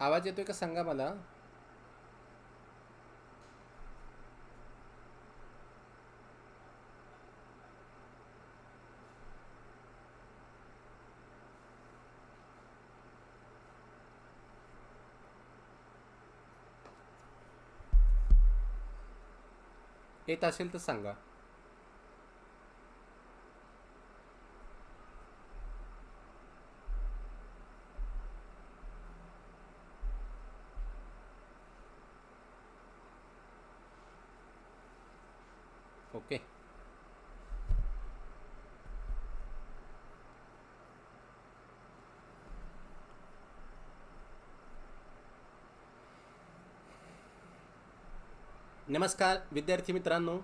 आवाज येतोय का सांगा मला? येत असेल तर सांगा ओके नमस्कार विद्यार्थी मित्रांनो.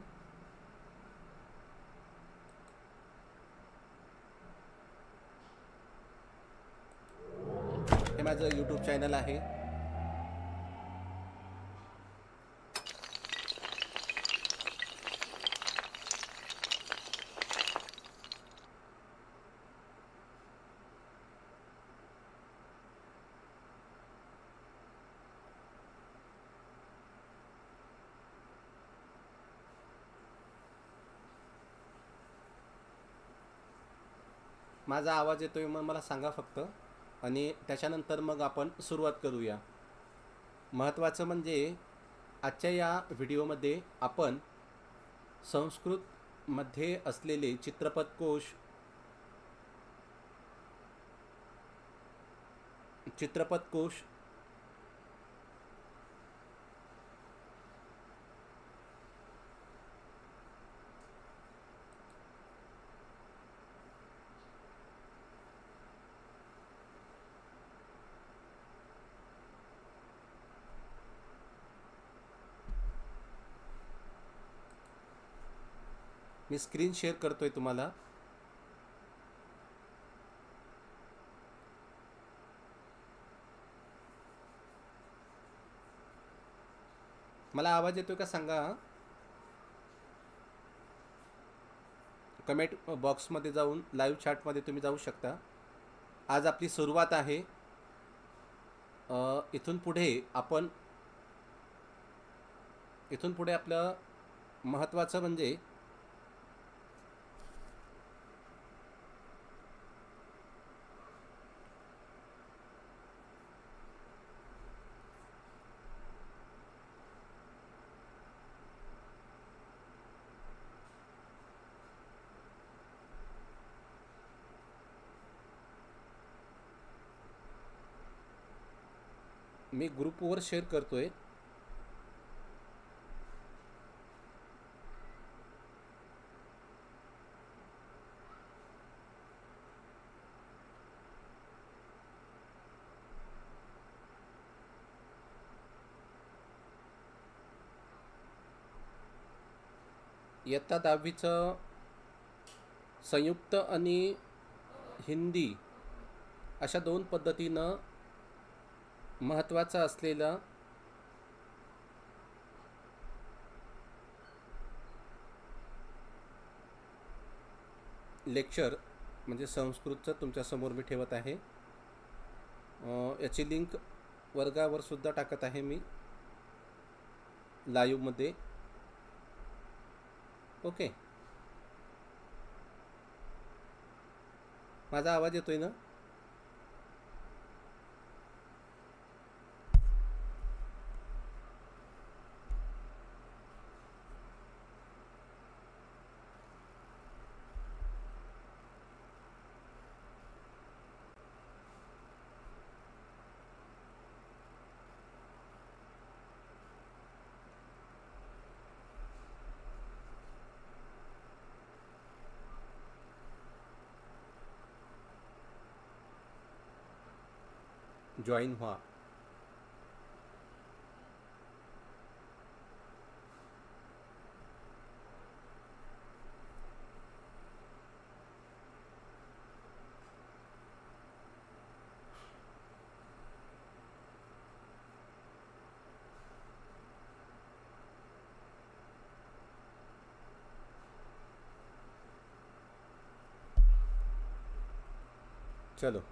हे माझं यूट्यूब चॅनल आहे. माझा आवाज येतोय मग मला सांगा फक्त. आणि त्याच्यानंतर मग आपण सुरुवात करूया. महत्त्वाचं म्हणजे आजच्या या व्हिडिओमध्ये आपण संस्कृतमध्ये असलेले चित्रपटकोश चित्रपटकोश मी स्क्रीन शेअर करतोय तुम्हाला. मला आवाज येतोय का सांगा कमेंट बॉक्समध्ये जाऊन लाईव्ह चॅटमध्ये तुम्ही जाऊ शकता. आज आपली सुरुवात आहे. इथून पुढे आपण इथून पुढे आपलं महत्त्वाचं म्हणजे मी ग्रुपवर शेअर करतोय. इयत्ता दहावीचं संयुक्त आणि हिंदी अशा दोन पद्धतीनं महत्त्वाचं असलेलं लेक्चर म्हणजे संस्कृतचं तुमच्यासमोर मी ठेवत आहे. याची लिंक वर्गावर सुद्धा टाकत आहे मी. लाईव्हमध्ये. ओके. माझा आवाज येतोय ना? जॉईन व्हा चलो।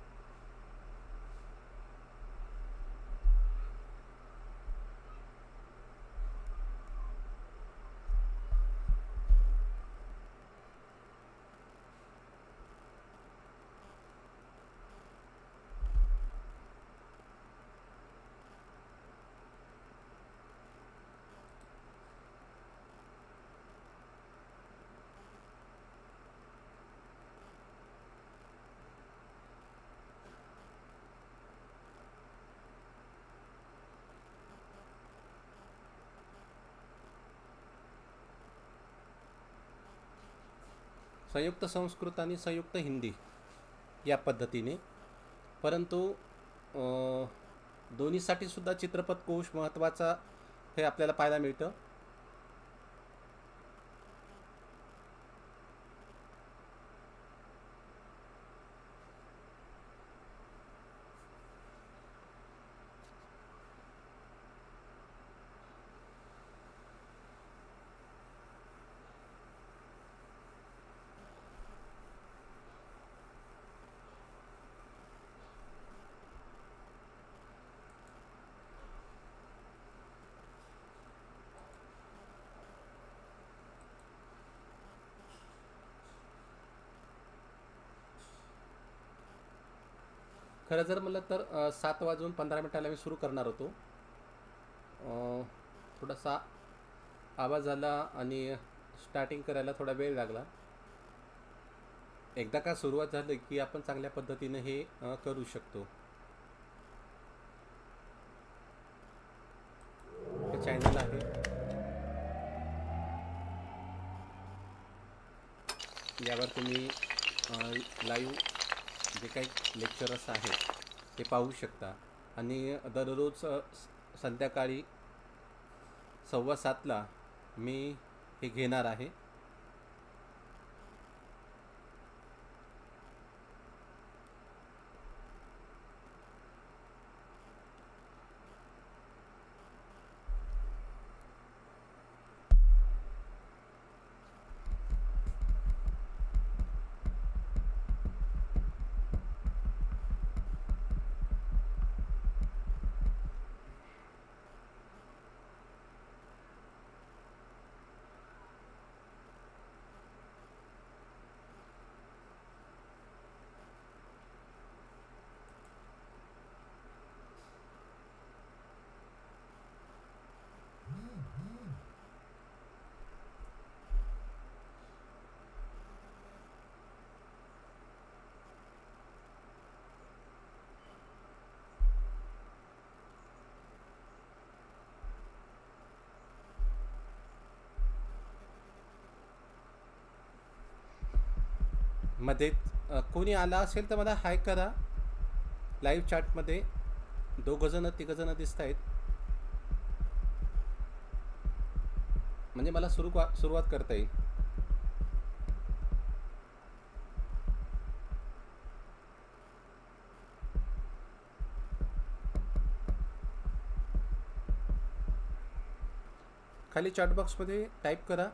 संयुक्त संस्कृत आणि संयुक्त हिंदी या पद्धतीने. परंतु दोन्हीसाठी सुद्धा चित्रपट कोश महत्त्वाचा हे आपल्याला पाहायला मिळतं. खरं जर म्हटलं तर सात वाजून पंधरा मिनिटाला मी सुरू करणार होतो. थोडासा आवाज आला आणि स्टार्टिंग करायला थोडा वेळ लागला. एकदा का सुरुवात झाली की आपण चांगल्या पद्धतीने हे करू शकतो. चॅनल आहे. यावर तुम्ही लाईव्ह जे काही लेक्चरर्स आहेत ते पाहू शकता. आणि दररोज स- संध्याकाळी सव्वा सातला मी हे घेणार आहे. मध्ये कोणी आला असेल तर मला हाय करा. लाईव्ह चॅटमध्ये दोघंजणं तिघंजणं दिसत आहेत. म्हणजे मला सुरू सुरुवात करता येईल. खाली चॅटबॉक्समध्ये टाईप करा.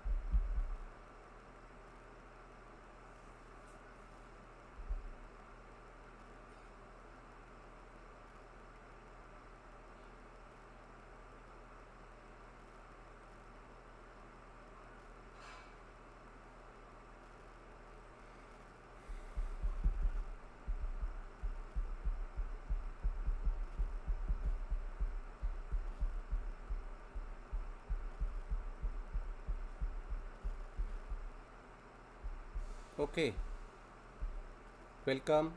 ओके वेलकम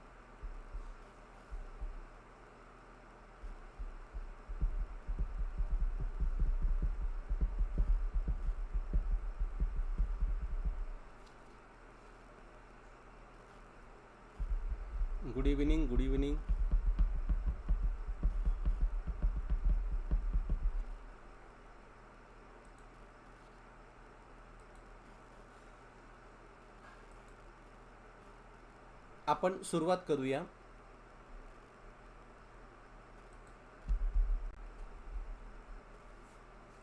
आपण सुरुवात करूया.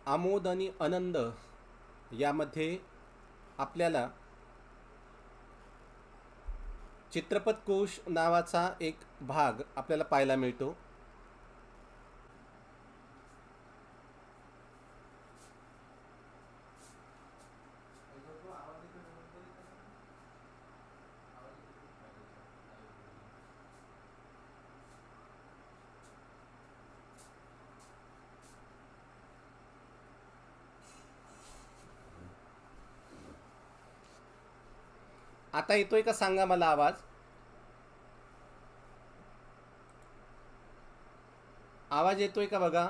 आमोद आणि आनंद यामध्ये आपल्याला चित्रपटकोश नावाचा एक भाग आपल्याला पाहायला मिळतो. आता येतोय का? सांगा मला आवाज. आवाज येतोय का बघा?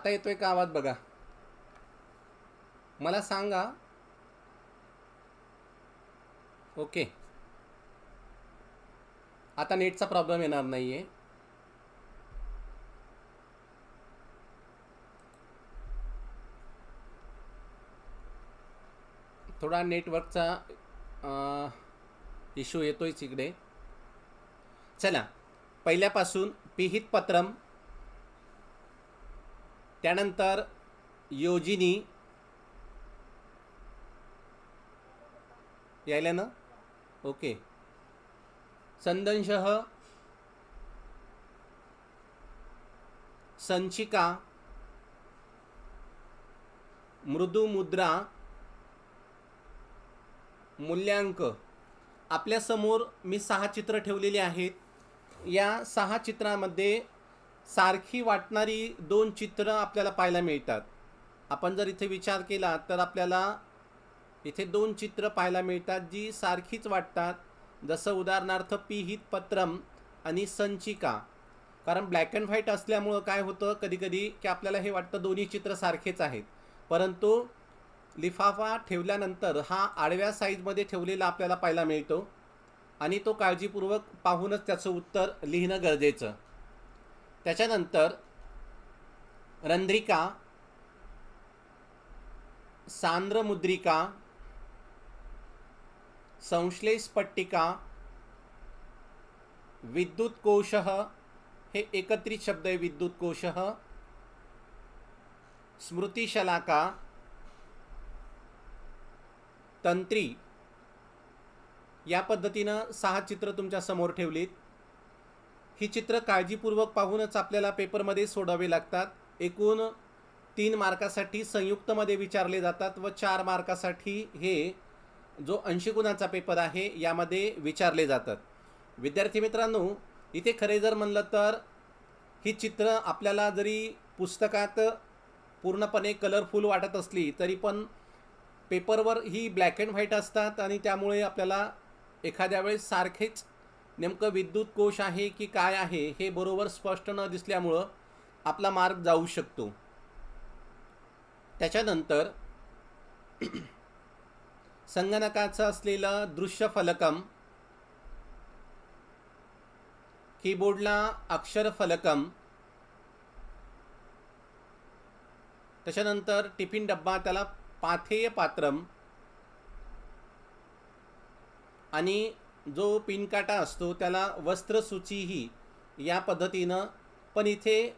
आता येतोय का आवाज बघा. मला सांगा. ओके. आता नेटचा प्रॉब्लेम येणार नाही आहे थोडा नेटवर्कचा इश्यू येतोयच इकडे. चला. पहिल्यापासून पिहित पत्रम त्यानंतर योजिनी. यायला ना? ओके. संदनशह. संचिका. मृदुमुद्रा. मूल्यांक. आपल्यासमोर मी सहा चित्र ठेवलेली आहेत. या सहा चित्रामध्ये सारखी वाटणारी दोन चित्र आपल्याला पाहायला मिळतात. आपण जर इथे विचार केला तर आपल्याला इथे दोन चित्र पाहायला मिळतात जी सारखीच वाटतात. जसं उदाहरणार्थ पिहित पत्रम आणि संचिका. कारण ब्लॅक अँड व्हाईट असल्यामुळं काय होतं कधीकधी की आपल्याला हे वाटतं दोन्ही चित्र सारखेच आहेत. परंतु लिफाफा ठेवल्यानंतर हा आडव्या साईजमध्ये ठेवलेला आपल्याला पाहायला मिळतो. आणि तो काळजीपूर्वक पाहूनच त्याचं उत्तर लिहिणं गरजेचं. त्याच्यानंतर रंध्रिका सांद्रमुद्रिका संश्लेषपट्टिका विद्युत कोश हे एकत्रित शब्द आहे विद्युत कोश स्मृतिशलाका तंत्री. या पद्धतीनं सहा चित्र तुमच्यासमोर ठेवलीत. ही चित्र काळजीपूर्वक पाहूनच आपल्याला पेपरमध्ये सोडावे लागतात. एकूण तीन मार्कासाठी संयुक्तमध्ये विचारले जातात व चार मार्कासाठी हे जो ऐंशी गुणांचा पेपर आहे यामध्ये विचारले जातात. विद्यार्थी मित्रांनो इथे खरे जर म्हणलं तर ही चित्र आपल्याला जरी पुस्तकात पूर्णपणे कलरफुल वाटत असली तरी पण पेपरवर ही ब्लॅक अँड व्हाईट असतात आणि त्यामुळे आपल्याला एखाद्या वेळेस सारखेच नेमकं विद्युत कोश आहे की काय आहे हे बरोबर स्पष्ट न दिसल्यामुळं आपला मार्ग जाऊ शकतो. त्याच्यानंतर संगणकाचं असलेलं दृश्य फलकम कीबोर्डला अक्षर फलकम त्याच्यानंतर टिफिन डब्बा त्याला पाथेय पात्रम आणि जो पिनकाटा असतो त्याला वस्त्रसूचीही या पद्धतीनं. पण इथे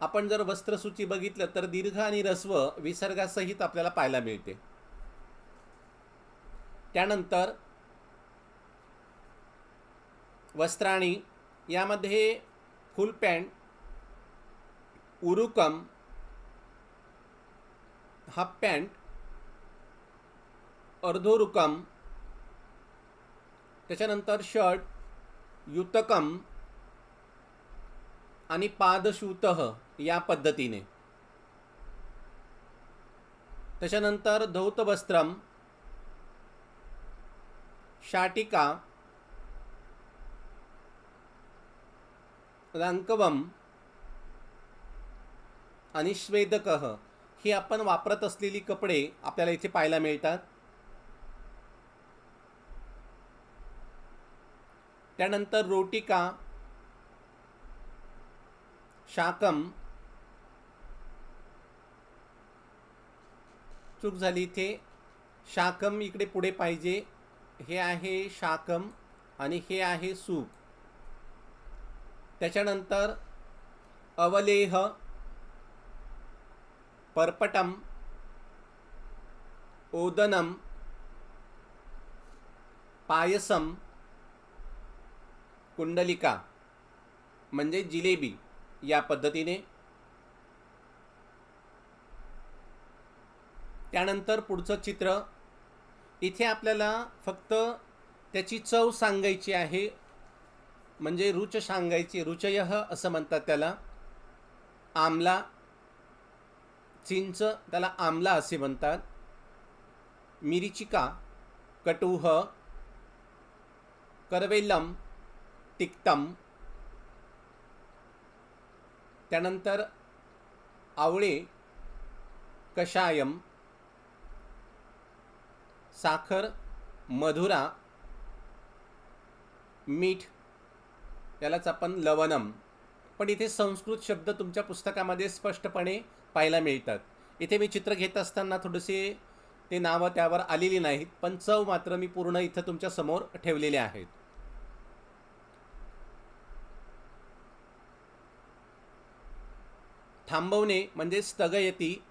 आपण जर वस्त्रसूची बघितलं तर दीर्घ आणि रस्व विसर्गासहित आपल्याला पाहायला मिळते. त्यानंतर वस्त्राणी यामध्ये फुल पॅन्ट उरुकम हाफ पॅन्ट अर्धोरुकम त्याच्यानंतर शर्ट युतकम आणि पादशूत या पद्धतीने. त्याच्यानंतर धौतवस्त्रम शाटिका रंकवम आणि स्वेदक ही आपण वापरत असलेली कपडे आपल्याला इथे पाहायला मिळतात. त्यानंतर रोटिका शाकम चूक झाली इथे. शाकम इकडे पुढे पाहिजे. हे आहे शाकम आणि हे आहे सूप. त्याच्यानंतर अवलेह पर्पटम ओदनम पायसम कुंडलिका म्हणजे जिलेबी या पद्धतीने. त्यानंतर पुढचं चित्र. इथे आपल्याला फक्त त्याची चव सांगायची आहे. म्हणजे रुच सांगायची रुचय असं म्हणतात त्याला. आमला चिंच त्याला आमला असे म्हणतात. मिरिचिका कटुह करवेलम तिक्तम त्यानंतर आवळे कषायम साखर मधुरा मीठ यालाच आपण लवणम. पण इथे संस्कृत शब्द तुमच्या पुस्तकामध्ये स्पष्टपणे पाहायला मिळतात. इथे मी चित्र घेत असताना थोडेसे ते नावं त्यावर आलेली नाहीत पण चव मात्र मी पूर्ण इथं तुमच्यासमोर ठेवलेले आहेत. थांबवणे म्हणजे स्थगयती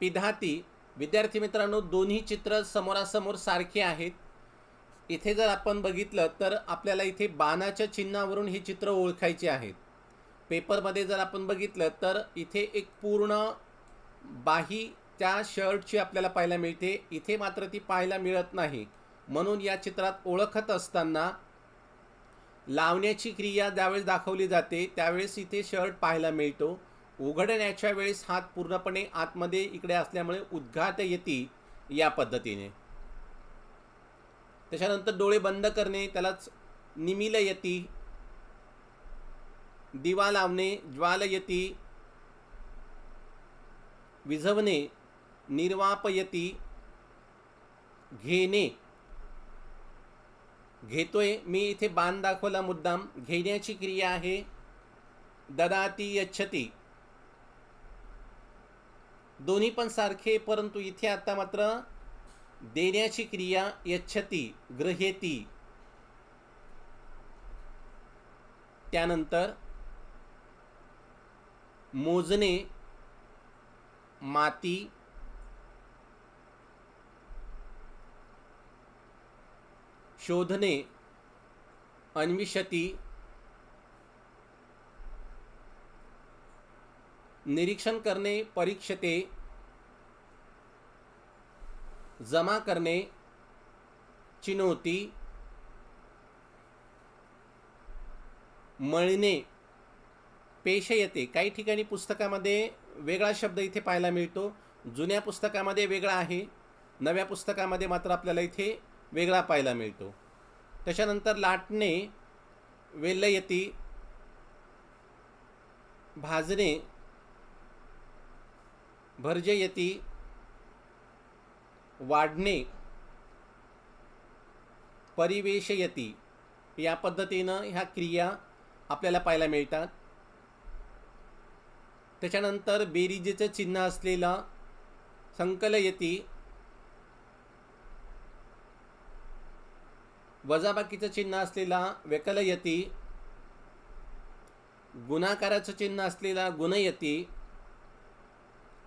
पिधाती. विद्यार्थी मित्रांनो दोन्ही चित्र समोरासमोर सारखे आहेत. इथे जर आपण बघितलं तर आपल्याला इथे बाणाच्या चिन्हावरून ही चित्र ओळखायची आहेत. पेपरमध्ये जर आपण बघितलं तर इथे एक पूर्ण बाही त्या शर्टची आपल्याला पाहायला मिळते. इथे मात्र ती पाहायला मिळत नाही. म्हणून या चित्रात ओळखत असताना लावण्याची क्रिया ज्यावेळेस दाखवली जाते त्यावेळेस इथे शर्ट पाहायला मिळतो. उघडण्याच्या वेळेस हात पूर्णपणे आतमध्ये इकडे असल्यामुळे उद्घात येते या पद्धतीने. त्याच्यानंतर डोळे बंद करणे त्यालाच निमिल यती दिवा लावणे ज्वालयती विझवणे निर्वापयती घेणे. घेतोय. मी इथे बाण दाखवला मुद्दाम. घेण्याची क्रिया आहे. ददाती यच्छती. दोन्ही पण सारखे परंतु इथे आता मात्र देण्याची क्रिया यच्छती ग्रहेती त्यानंतर मोजणे माती शोधणे अन्विषती निरीक्षण करणे परीक्षते जमा करणे चिनोती मळणे पेशयते काही ठिकाणी पुस्तकामध्ये वेगळा शब्द इथे पाहायला मिळतो. जुन्या पुस्तकामध्ये वेगळा आहे. नव्या पुस्तकामध्ये मात्र आपल्याला इथे वेगळा पाहायला मिळतो. त्याच्यानंतर लाटणे वेलयती भाजणे भरजयती वाढणे परिवेशयती या पद्धतीनं ह्या क्रिया आपल्याला पाहायला मिळतात. त्याच्यानंतर बेरीजेचं चिन्ह असलेला संकलयती वजाबाकीचं चिन्ह असलेला व्यकलयती गुणाकाराचं चिन्ह असलेला गुणयती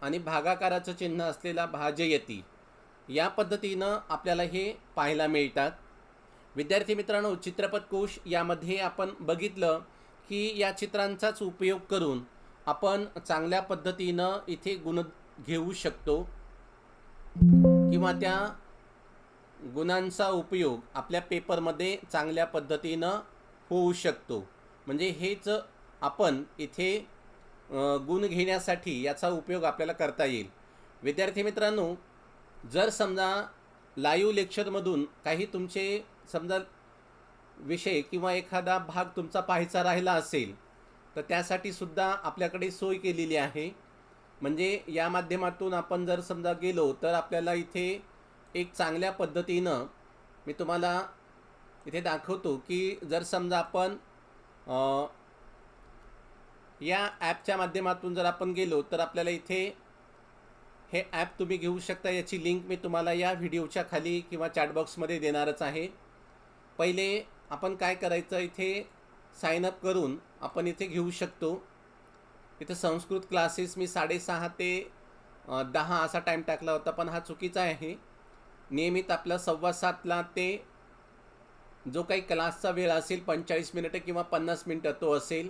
आणि भागाकाराचं चिन्ह असलेला भाजयती या पद्धतीनं आपल्याला हे पाहायला मिळतात. विद्यार्थी मित्रांनो चित्रपट कोश यामध्ये आपण बघितलं की या चित्रांचाच उपयोग करून आपण चांगल्या पद्धतीनं इथे गुण घेऊ शकतो. किंवा त्या गुणांचा उपयोग आपल्या पेपरमध्ये चांगल्या पद्धतीनं होऊ शकतो. म्हणजे हेच आपण इथे गुण घेण्यासाठी याचा उपयोग आपल्याला करता येईल. विद्यार्थी मित्रांनो जर समजा लाईव्ह लेक्चरमधून काही तुमचे समजा विषय किंवा एखादा भाग तुमचा पाहायचा राहिला असेल तर त्यासाठी सुद्धा आपल्याकडे सोय केलेली आहे. म्हणजे या माध्यमातून आपण जर समजा गेलो तर आपल्याला इथे एक चांगल्या पद्धतीनं मी तुम्हाला इथे दाखवतो की जर समजा आपण या ॲपच्या माध्यमातून जर आपण गेलो तर आपल्याला इथे हे ॲप तुम्ही घेऊ शकता. याची लिंक मी तुम्हाला या व्हिडिओच्या खाली किंवा चॅटबॉक्समध्ये देणारच आहे. पहिले आपण काय करायचं इथे साइन अप करून आपण इथे घेऊ शकतो. इथे संस्कृत क्लासेस मी साडेसहा ते दहा असा टाईम टाकला होता पण हा चुकीचा आहे. नियमित आपला सव्वा सातला ते जो काही क्लासचा वेळ असेल पंचेचाळीस मिनिटं किंवा पन्नास मिनटं तो असेल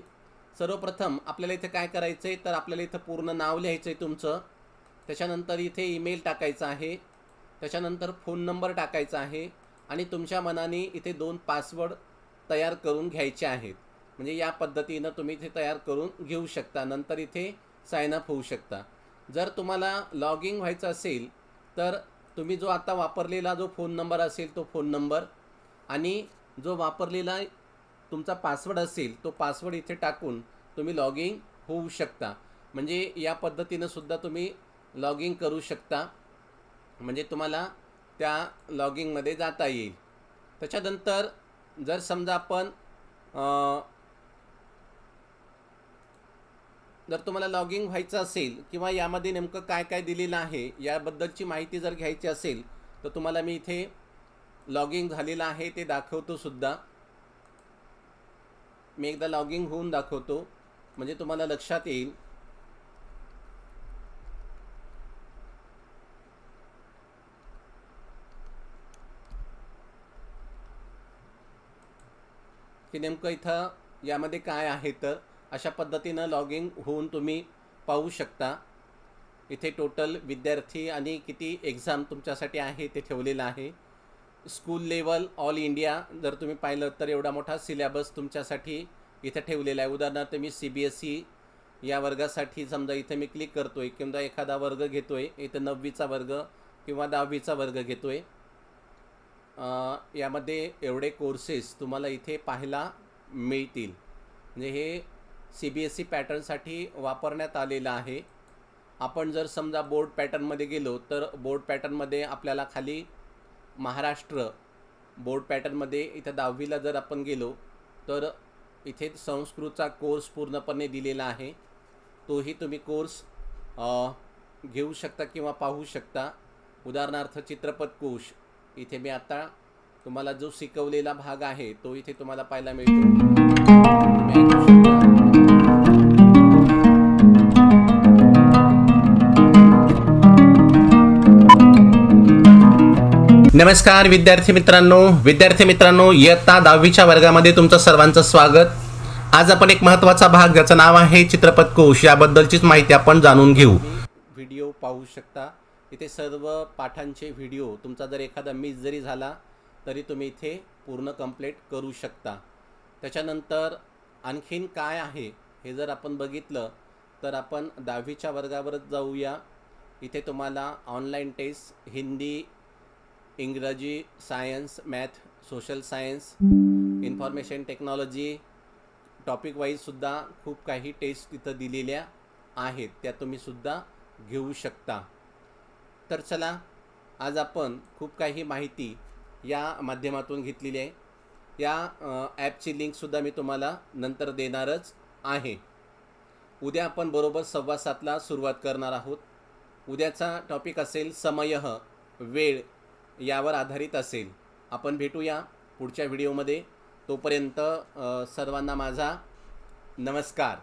सर्वप्रथम आपल्याला इथे काय करायचं आहे तर आपल्याला इथं पूर्ण नाव लिहायचं आहे तुमचं. त्याच्यानंतर इथे ईमेल टाकायचा आहे. त्याच्यानंतर फोन नंबर टाकायचा आहे. आणि तुमच्या मनाने इथे दोन पासवर्ड तयार करून घ्यायचे आहेत. म्हणजे या पद्धतीनं तुम्ही इथे तयार करून घेऊ शकता. नंतर इथे सायनअप होऊ शकता. जर तुम्हाला लॉग इन व्हायचं असेल तर तुम्ही जो आता वापरलेला जो फोन नंबर असेल तो फोन नंबर आणि जो वापरलेला तुमचा पासवर्ड असेल तो पासवर्ड इथे टाकून तुम्ही लॉगिंग होऊ शकता. म्हणजे या पद्धतीनं सुद्धा तुम्ही लॉगिंग करू शकता. म्हणजे तुम्हाला त्या लॉगिंगमध्ये जाता येईल. त्याच्यानंतर जर समजा आपण जर तुम्हाला लॉगिंग व्हायचं असेल किंवा यामध्ये नेमकं काय काय दिलेलं आहे याबद्दलची माहिती जर घ्यायची असेल तर तुम्हाला मी इथे लॉगिंग झालेलं आहे ते दाखवतो सुद्धा. मी एकदा लॉगिंग होऊन दाखवतो. म्हणजे तुम्हाला लक्षात येईल. की नेमकं इथं यामध्ये काय आहे तर अशा पद्धतीनं लॉगिंग होऊन तुम्ही पाहू शकता. इथे टोटल विद्यार्थी आणि किती एक्झाम तुमच्यासाठी आहे ते ठेवलेलं आहे. स्कूल लेवल ऑल इंडिया जर तुम्ही पाहिलं तर एवढा मोठा सिलेबस तुमच्यासाठी इथे ठेवलेला आहे. उदाहरणार्थ मी सी बी एस ई या वर्गासाठी समजा इथे मी क्लिक करतो आहे किंवा एखादा वर्ग घेतो आहे इथं नववीचा वर्ग किंवा दहावीचा वर्ग घेतो आहे यामध्ये एवढे कोर्सेस तुम्हाला इथे पाहायला मिळतील. म्हणजे हे सी बी एस ई पॅटर्नसाठी वापरण्यात आलेलं आहे. आपण जर समजा बोर्ड पॅटर्नमध्ये गेलो तर बोर्ड पॅटर्नमध्ये आपल्याला खाली महाराष्ट्र बोर्ड पॅटर्नमध्ये इथं दहावीला जर आपण गेलो तर इथे संस्कृतचा कोर्स पूर्णपणे दिलेला आहे. तोही तुम्ही कोर्स घेऊ शकता किंवा पाहू शकता. उदाहरणार्थ चित्रपट कोश. इथे मी आता तुम्हाला जो शिकवलेला भाग आहे तो इथे तुम्हाला पाहायला मिळतो. नमस्कार विद्यार्थी मित्रांनो. विद्यार्थी मित्रांनो इयत्ता दहावीच्या वर्गामध्ये तुमचं सर्वांचं स्वागत. आज आपण एक महत्त्वाचा भाग ज्याचं नाव आहे चित्रपट कोश. याबद्दलचीच माहिती आपण जाणून घेऊ. व्हिडिओ पाहू शकता. इथे सर्व पाठांचे व्हिडिओ तुमचा जर एखादा मिस जरी झाला तरी तुम्ही इथे पूर्ण कंप्लीट करू शकता. त्याच्यानंतर आणखीन काय आहे हे जर आपण बघितलं तर आपण दहावीच्या वर्गावरच जाऊया. इथे तुम्हाला online test Hindi Ingraji science math social science information technology topic वाईजसुद्धा खूप काही टेस्ट तिथं दिलेल्या आहेत. त्या तुम्हीसुद्धा घेऊ शकता. तर चला आज आपण खूप काही माहिती या माध्यमातून घेतलेली आहे. या ॲपची लिंकसुद्धा मी तुम्हाला नंतर देणारच आहे. उद्या आपण बरोबर सव्वा सातला सुरुवात करणार आहोत. उद्याचा टॉपिक असेल समय वेळ. यावर आधारित असेल. आपण भेटूया पुढच्या व्हिडिओमध्ये. तोपर्यंत सर्वांना माझा नमस्कार.